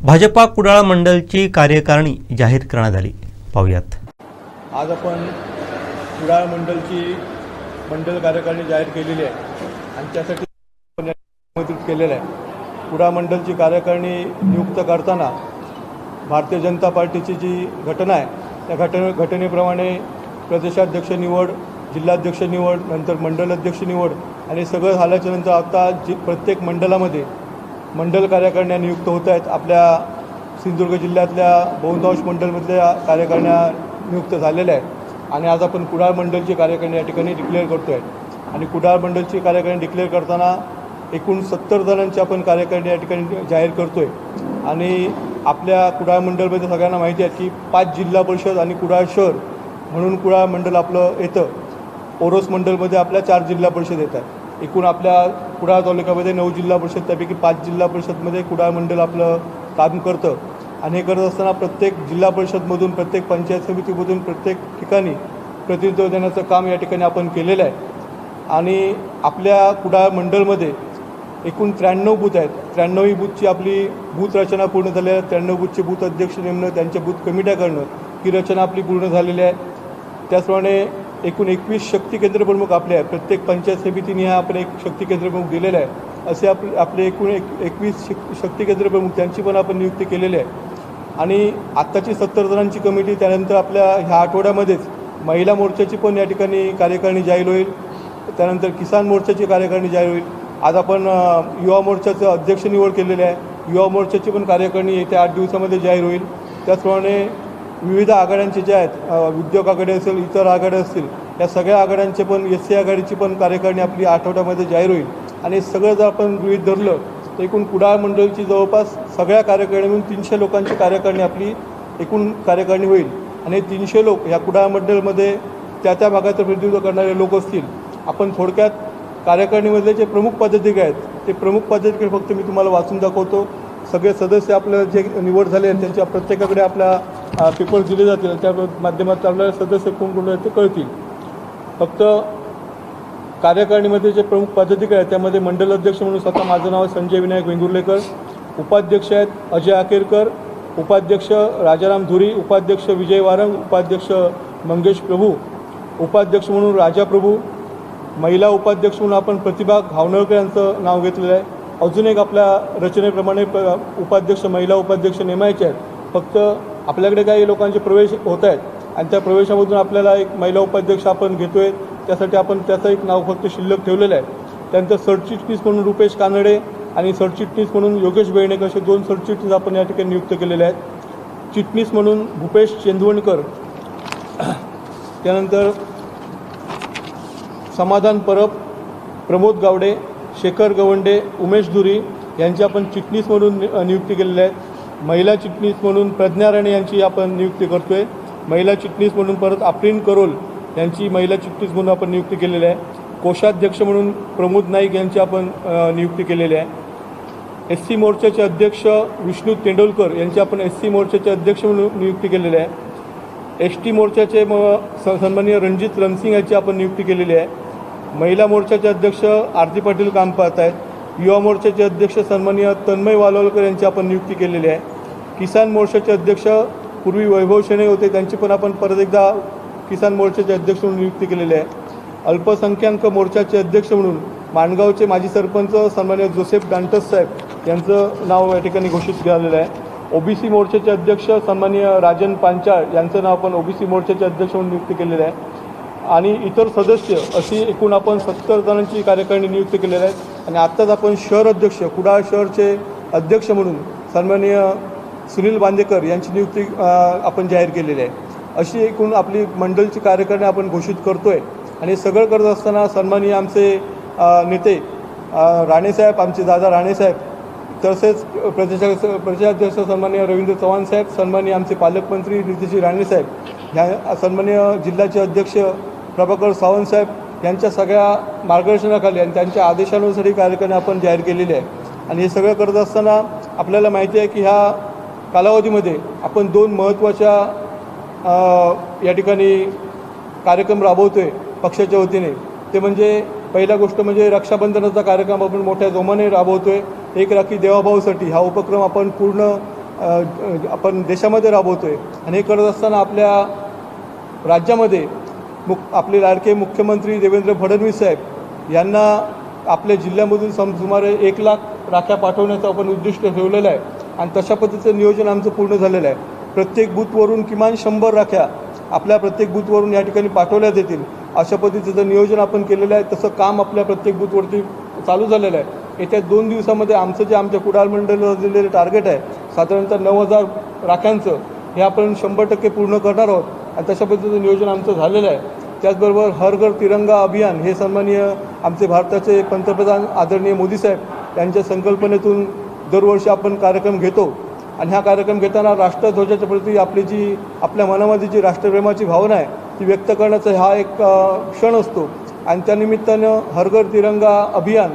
भाजपा कुडाळ मंडलची कार्यकारिणी जाहीर करण्यात आली. पाहूयात. आज आपण कुडाळ मंडलची मंडल कार्यकारिणी जाहीर केलेली आहे आणि त्यासाठी आपण आमंत्रित केलेलं आहे. कुडाळ मंडलची कार्यकारिणी नियुक्त करताना भारतीय जनता पार्टीची जी घटना आहे त्या घटने घटनेप्रमाणे प्रदेशाध्यक्ष निवड जिल्हाध्यक्ष निवड नंतर मंडल अध्यक्ष निवड आणि सगळं झाल्याच्यानंतर आता जी प्रत्येक मंडलामध्ये मंडल कार्यकारिण्या नियुक्त होत आहेत. आपल्या सिंधुदुर्ग जिल्ह्यातल्या बहुतांश मंडलमधल्या कार्यकारिण्या नियुक्त झालेल्या आहेत. आणि आज आपण कुडाळ मंडलची कार्यकारिणी या ठिकाणी डिक्लेअर करतो आहे आणि कुडाळ मंडलची कार्यकारिणी डिक्लेअर करताना एकूण सत्तर जणांची आपण कार्यकारिणी या ठिकाणी जाहीर करतो आहे आणि आपल्या कुडाळ मंडलमध्ये सगळ्यांना माहिती आहे की पाच जिल्हा परिषद आणि कुडाळ शहर म्हणून कुडाळ मंडल आपलं येतं. ओरोस मंडलमध्ये आपल्या चार जिल्हा परिषद येतात. एकूण आपल्या कुडाळ तालुक्यामध्ये नऊ जिल्हा परिषद त्यापैकी पाच जिल्हा परिषदमध्ये कुडाळ मंडळ आपलं काम करतं. आणि हे करत असताना प्रत्येक जिल्हा परिषदमधून प्रत्येक पंचायत समितीमधून प्रत्येक ठिकाणी प्रतिनिधित्व देण्याचं काम या ठिकाणी आपण केलेलं आहे. आणि आपल्या कुडाळ मंडळमध्ये एकूण त्र्याण्णव बूथ आहेत. त्र्याण्णवही बूथची आपली बूथ रचना पूर्ण झाली आहे. त्र्याण्णव बूथचे बूथ अध्यक्ष नेमणं त्यांच्या बूथ कमिट्या करणं ही रचना आपली पूर्ण झालेली आहे. त्याचप्रमाणे एकूण एकवीस शक्ती केंद्र प्रमुख आपले आहेत. प्रत्येक पंचायत समितीने हा आपण एक शक्ती केंद्र प्रमुख दिलेला आहे. असे आप आपले एकूण एक एकवीस शक् शक्ती केंद्र प्रमुख त्यांची पण आपण नियुक्ती केलेली आहे. आणि आत्ताची सत्तर जणांची कमिटी त्यानंतर आपल्या ह्या आठवड्यामध्येच महिला मोर्चाची पण या ठिकाणी कार्यकारिणी जाहीर होईल. त्यानंतर किसान मोर्चाची कार्यकारिणी जाहीर होईल. आज आपण युवा मोर्चाचं अध्यक्ष निवड केलेली आहे. युवा मोर्चाची पण कार्यकारिणी येत्या आठ दिवसामध्ये जाहीर होईल. त्याचप्रमाणे विविध आघाड्यांचे जे आहेत उद्योग आघाडी असेल इतर आघाड्या असतील या सगळ्या आघाड्यांचे पण एस सी आघाडीची पण कार्यकारिणी आपली आठवड्यामध्ये जाहीर होईल. आणि सगळं जर आपण गृहित धरलं तर एकूण कुडाळ मंडळीची जवळपास सगळ्या कार्यकारिणी मिळून तीनशे लोकांची कार्यकारिणी आपली एकूण कार्यकारिणी होईल. आणि तीनशे लोक या कुडाळ मंडळमध्ये त्या त्या भागाचं प्रतिनिधित्व करणारे लोक असतील. आपण थोडक्यात कार्यकारिणीमधले जे प्रमुख पदाधिकारी आहेत ते प्रमुख पदाधिकारी फक्त मी तुम्हाला वाचून दाखवतो. सगळे सदस्य आपलं जे निवड झाले त्यांच्या प्रत्येकाकडे आपल्या पेपर्स दिले जातील त्या माध्यमात आपल्याला सदस्य कोण कोण आहेत ते कळतील. फक्त कार्यकारिणीमध्ये जे प्रमुख पदाधिकारी आहेत त्यामध्ये मंडल अध्यक्ष म्हणून स्वतः माझं नाव आहे संजय विनायक वेंगुर्लेकर उपाध्यक्ष आहेत अजय आकेरकर उपाध्यक्ष राजाराम धुरी उपाध्यक्ष विजय वारंग उपाध्यक्ष मंगेश प्रभू उपाध्यक्ष म्हणून राजा प्रभू महिला उपाध्यक्ष म्हणून आपण प्रतिभा घावणळकर यांचं नाव घेतलेलं आहे. अजून एक आपल्या रचनेप्रमाणे प उपाध्यक्ष महिला उपाध्यक्ष नेमायचे आहेत. फक्त आपल्याकडे काही लोकांचे प्रवेश होत आहेत आणि त्या प्रवेशामधून आपल्याला एक महिला उपाध्यक्ष आपण घेतो आहे त्यासाठी आपण त्याचं एक नाव फक्त शिल्लक ठेवलेलं आहे. त्यानंतर सरचिटणीस म्हणून रुपेश कानडे आणि सरचिटणीस म्हणून योगेश बेळणेकर असे दोन सरचिटणीस आपण या ठिकाणी नियुक्त केलेले आहेत. चिटणीस म्हणून भूपेश चेंदवणकर त्यानंतर समाधान परब प्रमोद गावडे शेखर गवंडे उमेश धुरी यांची आपण चिटणीस म्हणून नियुक्ती केलेल्या आहेत महिला चिटणीस म्हणून प्रज्ञा राणे यांची आपण नियुक्ती करतो आहे महिला चिटणीस म्हणून परत आफरीन करोल यांची महिला चिटणीस म्हणून आपण नियुक्ती केलेली आहे. कोषाध्यक्ष म्हणून प्रमोद नाईक यांची आपण नियुक्ती केलेली आहे. एस सी मोर्चाचे अध्यक्ष विष्णू तेंडोलकर यांची आपण एस सी मोर्चाचे अध्यक्ष म्हणून नियुक्ती केलेली आहे. एस टी मोर्चाचे म स- सन्माननीय रणजित रणसिंग यांची आपण नियुक्ती केलेली आहे. महिला मोर्चाचे अध्यक्ष आरती पाटील काम पाहत आहेत. युवा मोर्चाचे अध्यक्ष सन्माननीय तन्मय वालोलकर यांची आपण नियुक्ती केलेली आहे. किसान मोर्चाचे अध्यक्ष पूर्वी वैभव शेणे होते त्यांची पण आपण परत एकदा किसान मोर्चाचे अध्यक्ष म्हणून नियुक्ती केलेली आहे. अल्पसंख्याक मोर्चाचे अध्यक्ष म्हणून माणगावचे माजी सरपंच सन्मान्य जोसेफ डांटस साहेब यांचं नाव या ठिकाणी घोषित झालेलं आहे. ओबीसी मोर्चाचे अध्यक्ष सन्माननीय राजन पांचाळ यांचं नाव आपण ओबीसी मोर्चाचे अध्यक्ष म्हणून नियुक्त केलेलं आहे. आणि इतर सदस्य अशी एकूण आपण सत्तर जणांची कार्यकारिणी नियुक्त केलेल्या आहेत आणि आत्ताच आपण शहर अध्यक्ष कुडाळ शहरचे अध्यक्ष म्हणून सन्माननीय सुनील बांदेकर यांची नियुक्ती आपण जाहीर केलेली आहे. अशी एकूण आपली मंडलची कार्यकारिणी आपण घोषित करतो आहे आणि सगळं करत असताना सन्माननीय आमचे नेते राणेसाहेब आमचे दादा राणेसाहेब तसेच प्रदेशाध्यक्ष प्रदेशाध्यक्ष सन्मान्य रवींद्र चव्हाण साहेब सन्मान्य आमचे पालकमंत्री नितीशजी राणे साहेब ह्या सन्मान्य जिल्ह्याचे अध्यक्ष प्रभाकर सावंत साहेब यांच्या सगळ्या मार्गदर्शनाखाली आणि त्यांच्या आदेशानुसार ही कार्यक्रम आपण जाहीर केलेली आहे आणि हे सगळं करत असताना आपल्याला माहिती आहे की ह्या कालावधीमध्ये आपण दोन महत्त्वाच्या या ठिकाणी कार्यक्रम राबवतो आहे पक्षाच्या वतीने. ते म्हणजे पहिला गोष्ट म्हणजे रक्षाबंधनाचा कार्यक्रम आपण मोठ्या जोमाने राबवतो आहे एक राखी देवाभाऊसाठी हा उपक्रम आपण पूर्ण आपण देशामध्ये राबवतो आहे आणि हे करत असताना आपल्या राज्यामध्ये मुख आपले लाडके मुख्यमंत्री देवेंद्र फडणवीस साहेब यांना आपल्या जिल्ह्यामधून सम सुमारे एक लाख राख्या पाठवण्याचं आपण उद्दिष्ट ठेवलेलं आहे. आणि तशा पद्धतीचं नियोजन आमचं पूर्ण झालेलं आहे. प्रत्येक बूथवरून किमान शंभर राख्या आपल्या प्रत्येक बूथवरून या ठिकाणी पाठवल्या येतील. अशा पद्धतीचं नियोजन आपण केलेलं आहे. तसं काम आपल्या प्रत्येक बूथवरती चालू झालेलं आहे. येत्या दोन दिवसामध्ये आमचं जे आमच्या कुडाळ मंडळ दिलेलं टार्गेट आहे साधारणतः नऊ हजार राख्यांचं हे आपण शंभर टक्के पूर्ण करणार आहोत. आणि तशा पद्धतीचं नियोजन आमचं झालेलं आहे. त्याचबरोबर हर घर तिरंगा अभियान हे सन्माननीय आमचे भारताचे पंतप्रधान आदरणीय मोदी साहेब यांच्या संकल्पनेतून दरवर्षी आपण कार्यक्रम घेतो. आणि हा कार्यक्रम घेताना राष्ट्रध्वजाच्या प्रती आपली जी आपल्या मनामध्ये जी राष्ट्रप्रेमाची भावना आहे ती व्यक्त करण्याचा हा एक क्षण असतो. आणि त्यानिमित्तानं हर घर तिरंगा अभियान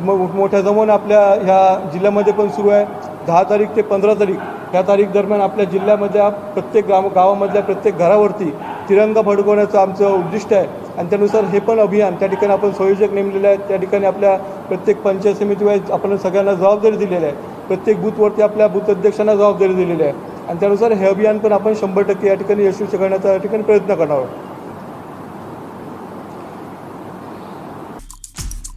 मोठ्या जमवून आपल्या ह्या जिल्ह्यामध्ये पण सुरू आहे. दहा तारीख ते पंधरा तारीख ह्या तारीख दरम्यान आपल्या जिल्ह्यामधल्या प्रत्येक गाव गावामधल्या प्रत्येक घरावरती तिरंगा फडकवण्याचं आमचं उद्दिष्ट आहे. आणि त्यानुसार हे पण अभियान त्या ठिकाणी आपण संयोजक नेमलेले आहेत. त्या ठिकाणी आपल्या प्रत्येक पंचायत समितीवाईज आपण सगळ्यांना जबाबदारी दिलेली आहे. प्रत्येक बूथवरती आपल्या बूथ अध्यक्षांना जबाबदारी दिलेली आहे. आणि त्यानुसार हे अभियान पण आपण शंभर टक्के या ठिकाणी यशस्वी करण्याचा या ठिकाणी प्रयत्न करणार आहोत.